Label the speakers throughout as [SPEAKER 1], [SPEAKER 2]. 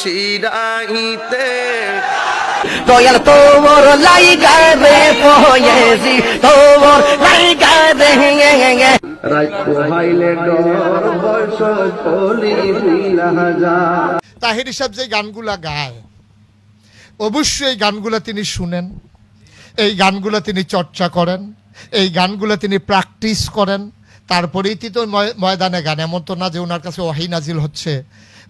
[SPEAKER 1] শিরাইতে
[SPEAKER 2] দয়াল তোর লাইগা রে পয়েছি তোর লাইগা রে
[SPEAKER 3] তাহির সাহেব যে গানগুলা গায় অবশ্যই এই গানগুলো তিনি শুনেন এই গানগুলো তিনি চর্চা করেন এই গানগুলো তিনি প্র্যাকটিস করেন। তারপরেই তিনি তো ময়দানে গান এমন তো না যে ওনার কাছে ওয়াহি নাজিল হচ্ছে।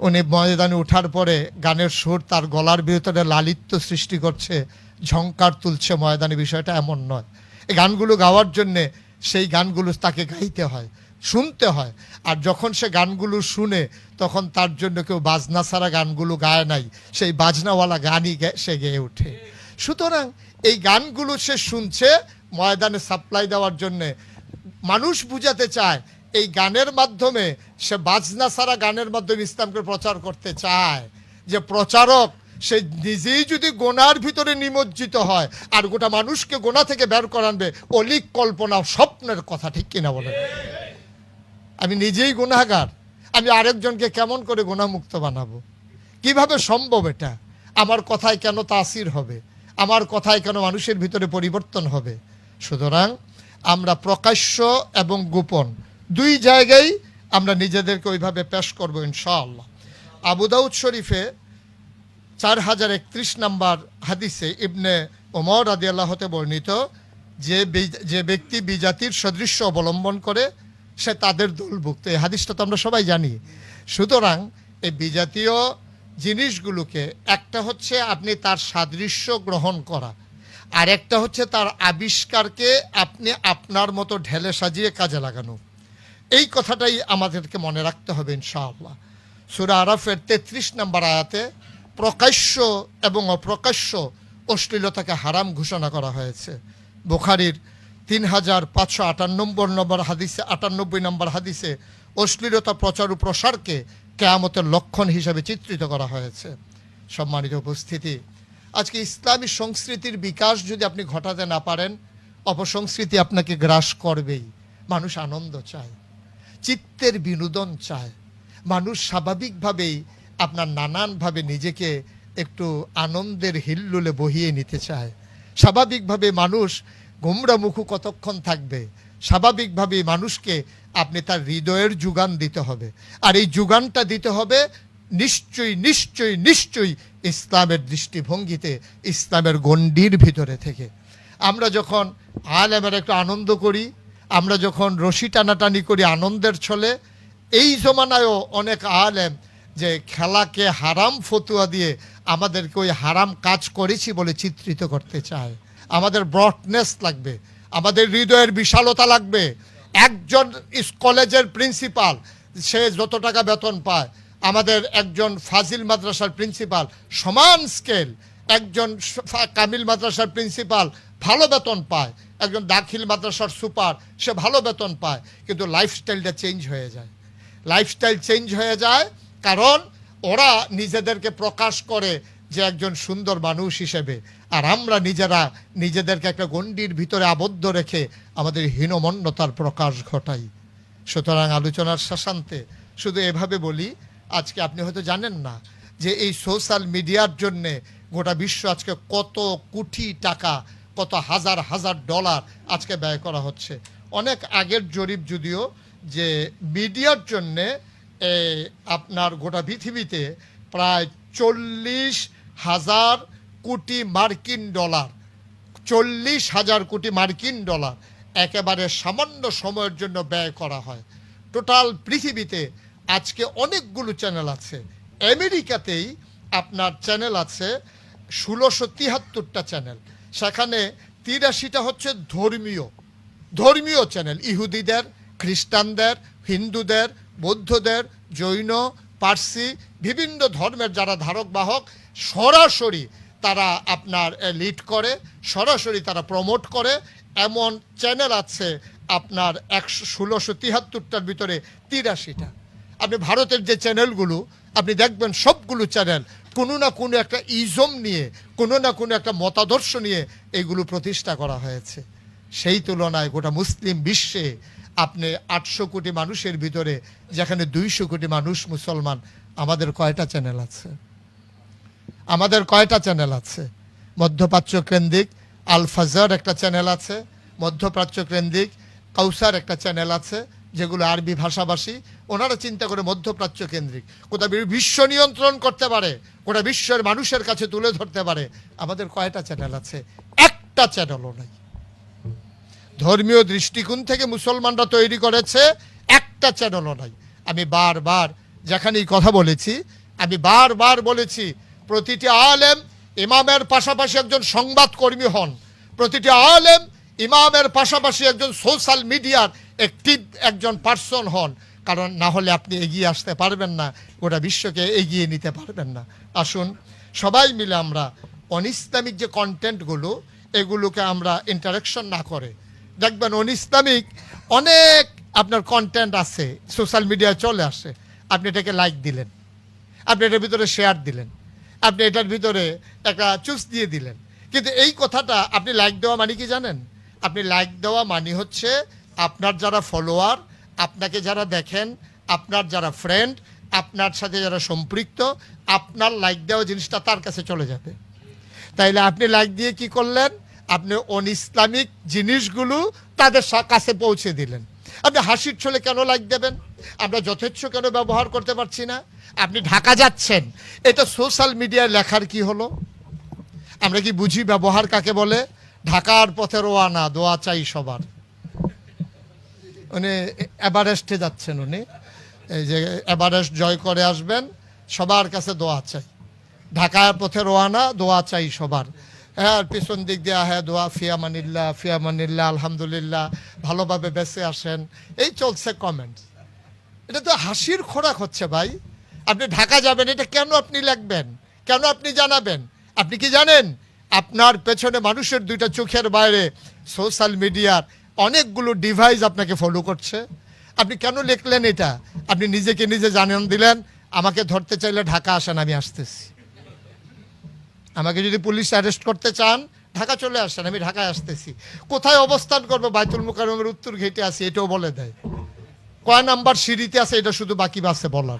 [SPEAKER 3] উনি ময়দানে ওঠার পরে গানের সুর তার গলার ভিতরে লালিত্য সৃষ্টি করছে, ঝংকার তুলছে ময়দানে। বিষয়টা এমন নয়। এই গানগুলো গাওয়ার জন্যে সেই গানগুলো তাকে গাইতে হয়, শুনতে হয়। আর যখন সে গানগুলো শুনে তখন তার জন্য কেউ বাজনা ছাড়া গানগুলো গায় নাই। সেই বাজনাওয়ালা গানই সে গেয়ে ওঠে। সুতরাং এই গানগুলো সে শুনছে ময়দানে সাপ্লাই দেওয়ার জন্যে। মানুষ বুঝাতে চায় এই গানের মাধ্যমে, সে বাজনা ছাড়া গানের মাধ্যমে ইসলামকে প্রচার করতে চায়। যে প্রচারক, সে নিজেই যদি গোনার ভিতরে নিমজ্জিত হয়, আর গোটা মানুষকে গোনা থেকে বের করানবে অলিক কল্পনা স্বপ্নের কথা ঠিক কিনা বলেন? আমি নিজেই গুনাহগার। আমি আরেকজনকে কেমন করে গুণামুক্ত বানাবো? কীভাবে সম্ভব এটা? আমার কথায় কেন তাসির হবে? আমার কথায় কেন মানুষের ভিতরে পরিবর্তন হবে? সুতরাং আমরা প্রকাশ্য এবং গোপন দুই জায়গায় আমরা নিজেদেরকে ওইভাবে পেশ করব ইনশাআল্লাহ। আবু দাউদ শরীফে চার হাজার একত্রিশ নম্বর হাদিসে ইবনে ওমর আদি আল্লাহতে বর্ণিত, যে যে ব্যক্তি বিজাতির সদৃশ্য অবলম্বন করে, সে তাদের দলভুক্ত। এই হাদিসটা তো আমরা সবাই জানি। সুতরাং এই বিজাতীয় জিনিসগুলোকে একটা হচ্ছে আপনি তার সাদৃশ্য গ্রহণ করা আর একটা হচ্ছে তার আবিষ্কারকে আপনি আপনার মতো ঢেলে সাজিয়ে কাজে লাগানো। এই কথাটাই আমাদেরকে মনে রাখতে হবে, ইনশাআল্লাহ। সুরা আরাফের তেত্রিশ নম্বর আয়াতে প্রকাশ্য এবং অপ্রকাশ্য অশ্লীলতাকে হারাম ঘোষণা করা হয়েছে। বুখারির তিন হাজার পাঁচশো আটানব্বই নম্বর হাদিসে আটানব্বই নম্বর হাদিসে অশ্লীলতা প্রচার ও প্রসারকে কেয়ামতের লক্ষণ হিসাবে চিত্রিত করা হয়েছে। সম্মানিত উপস্থিতি, আজকে ইসলামী সংস্কৃতির বিকাশ যদি আপনি ঘটাতে না পারেন, অপসংস্কৃতি আপনাকে গ্রাস করবেই। মানুষ আনন্দ চায়। চিত্তের বিনোদন চায়। মানুষ স্বাভাবিকভাবেই আপনার নানানভাবে নিজেকে একটু আনন্দের হিল্লুলে বহিয়ে নিতে চায়। স্বাভাবিকভাবে মানুষ গোমরামুখু কতক্ষণ থাকবে? স্বাভাবিকভাবে মানুষকে আপনি তার হৃদয়ের যোগান দিতে হবে। আর এই যোগানটা দিতে হবে নিশ্চয়ই নিশ্চয়ই নিশ্চয়ই ইসলামের দৃষ্টিভঙ্গিতে, ইসলামের গণ্ডির ভিতরে থেকে। আমরা যখন আলেমের একটু আনন্দ করি আমরা যখন রশি টানাটানি করি আনন্দের ছলে, এই জমানায়ও অনেক আলেম যে খেলাকে হারাম ফতুয়া দিয়ে আমাদেরকে ওই হারাম কাজ করেছি বলে চিত্রিত করতে চায়। আমাদের ব্রডনেস লাগবে, আমাদের হৃদয়ের বিশালতা লাগবে। একজন কলেজের প্রিন্সিপাল, সে যত টাকা বেতন পায়, আমাদের একজন ফাজিল মাদ্রাসার প্রিন্সিপাল, সমান স্কেল, একজন কামিল মাদ্রাসার প্রিন্সিপাল ভালো বেতন পায়। একজন দাখিল মাদ্রাসার সুপার, সে ভালো বেতন পায়, কিন্তু লাইফস্টাইলটা চেঞ্জ হয়ে যায়। লাইফস্টাইল চেঞ্জ হয়ে যায় কারণ ওরা নিজেদেরকে প্রকাশ করে যে একজন সুন্দর মানুষ হিসেবে। আর আমরা নিজেরা নিজেদেরকে একটা গণ্ডির ভিতরে আবদ্ধ রেখে আমাদের হীনমন্যতার প্রকাশ ঘটাই। সুতরাং আলোচনার শাসান্তে শুধু এভাবে বলি, আজকে আপনি হয়তো জানেন না যে এই সোশ্যাল মিডিয়ার জন্যে গোটা বিশ্ব আজকে কত কোটি টাকা কত হাজার হাজার ডলার আজকে ব্যয় করা হচ্ছে। অনেক আগের জরিপ যদিও যে মিডিয়ার জন্যে আপনার গোটা পৃথিবীতে প্রায় চল্লিশ হাজার কোটি মার্কিন ডলার, চল্লিশ হাজার কোটি মার্কিন ডলার একেবারে সামান্য সময়ের জন্য ব্যয় করা হয়। টোটাল পৃথিবীতে আজকে অনেকগুলো চ্যানেল আছে। আমেরিকাতেই আপনার চ্যানেল আছে ষোলোশো তিয়াত্তরটা চ্যানেল। সেখানে তিরাশিটা হচ্ছে ধর্মীয় ধর্মীয় চ্যানেল, ইহুদিদের, খ্রিস্টানদের, হিন্দুদের, বৌদ্ধদের, জৈন, পার্সি, বিভিন্ন ধর্মের যারা ধারক বাহক, সরাসরি তারা আপনার লিড করে, সরাসরি তারা প্রমোট করে। এমন চ্যানেল আছে আপনার একশো ষোলোশো তিয়াত্তরটার ভিতরে তিরাশিটা। আপনি ভারতের যে চ্যানেলগুলো, আপনি দেখবেন সবগুলো চ্যানেল কোনো না কোনো একটা ইজম নিয়ে, কোনো না কোনো একটা মতাদর্শ নিয়ে এগুলো প্রতিষ্ঠা করা হয়েছে। সেই তুলনায় গোটা মুসলিম বিশ্বে আপনি আটশো কোটি মানুষের ভিতরে, যেখানে দুইশো কোটি মানুষ মুসলমান, আমাদের কয়টা চ্যানেল আছে? আমাদের কয়টা চ্যানেল আছে? মধ্যপ্রাচ্য কেন্দ্রিক আল ফাজার একটা চ্যানেল আছে, মধ্যপ্রাচ্য কেন্দ্রিক কাউসার একটা চ্যানেল আছে যেগুলো আরবি ভাষাভাষী, ওনারা চিন্তা করে মধ্যপ্রাচ্য কেন্দ্রিক। কোথা বিশ্ব নিয়ন্ত্রণ করতে পারে গোটা বিশ্বের মানুষের কাছে তুলে ধরতে পারে। আমাদের কয়টা চ্যানেল আছে? একটা চ্যানেলও নাই। ধর্মীয় দৃষ্টিকোণ থেকে মুসলমানরা তৈরি করেছে, একটা চ্যানেলও নাই। আমি বারবার যেখানেই কথা বলেছি, আমি বারবার বলেছি, প্রতিটি আলেম ইমামের পাশাপাশি একজন সংবাদকর্মী হন। প্রতিটি আলেম ইমামের পাশাপাশি একজন সোশ্যাল মিডিয়ার একটি একজন পার্সন হন, কারণ না হলে আপনি এগিয়ে আসতে পারবেন না, গোটা বিশ্বকে এগিয়ে নিতে পারবেন না। আসুন, সবাই মিলে আমরা অনিসলামিক যে কন্টেন্টগুলো এগুলোকে আমরা ইন্টারাকশন না করে, দেখবেন অনিসলামিক অনেক আপনার কন্টেন্ট আছে সোশ্যাল মিডিয়ায় চলে আসে। আপনি এটাকে লাইক দিলেন, আপনি এটার ভিতরে শেয়ার দিলেন, আপনি এটার ভিতরে একটা চুস দিয়ে দিলেন। কিন্তু এই কথাটা আপনি লাইক দেওয়া মানে কি জানেন? আপনি লাইক দেওয়া মানে হচ্ছে আপনার যারা ফলোয়ার আপনাকে যারা দেখেন, আপনার যারা ফ্রেন্ড আপনার সাথে যারা সম্পৃক্ত, আপনার লাইক দেওয়া জিনিসটা তার কাছে চলে যাবে। তাইলে আপনি লাইক দিয়ে কি করলেন? আপনি অন ইসলামিক জিনিসগুলো তাদের কাছে পৌঁছে দিলেন। আপনি হাসির ছলে কেন লাইক দেবেন? আমরা যথেচ্ছ কেন ব্যবহার করতে পারছি না? আপনি ঢাকা যাচ্ছেন, এটা সোশ্যাল মিডিয়ায় লেখার কি হলো? আমরা কি বুঝি ব্যবহার কাকে বলে? ঢাকার পথে রোয়ানা দোয়া চাই সবার। উনি এভারেস্টে যাচ্ছেন উনি। এই যে এভারেস্ট জয় করে আসবেন, সবার কাছে দোয়া চাই। ঢাকার পথে রোয়ানা দোয়া চাই সবার। হ্যাঁ পিছন দিক দিয়ে হ্যাঁ দোয়া ফিয়ামানিল্লাহ ফিয়ামানিল্লাহ আলহামদুলিল্লাহ, ভালোভাবে বেঁচে আসেন। এই চলছে কমেন্ট এটা তো হাসির খোরাক হচ্ছে ভাই। আপনি ঢাকা যাবেন, এটা কেন আপনি লিখবেন? কেন আপনি জানাবেন? আপনি কি জানেন? আপনার পেছনে মানুষের দুইটা চোখের বাইরে সোশ্যাল মিডিয়ার অনেকগুলো ডিভাইস আপনাকে ফলো করছে। আপনি কেন লিখলেন এটা? আপনি নিজেকে নিজে জানান দিলেন, আমাকে ধরতে চাইলে ঢাকা আসেন, আমি আসতেছি। আমাকে যদি পুলিশ অ্যারেস্ট করতে চান, ঢাকা চলে আসেন, আমি ঢাকায় আসতেছি। কোথায় অবস্থান করব? বাইতুল মুকাররমের উত্তর ঘেটে আছি, এটাও বলে দেয়। কয় নাম্বার সিঁড়িতে আছে, এটা শুধু বাকি বাসে বলার।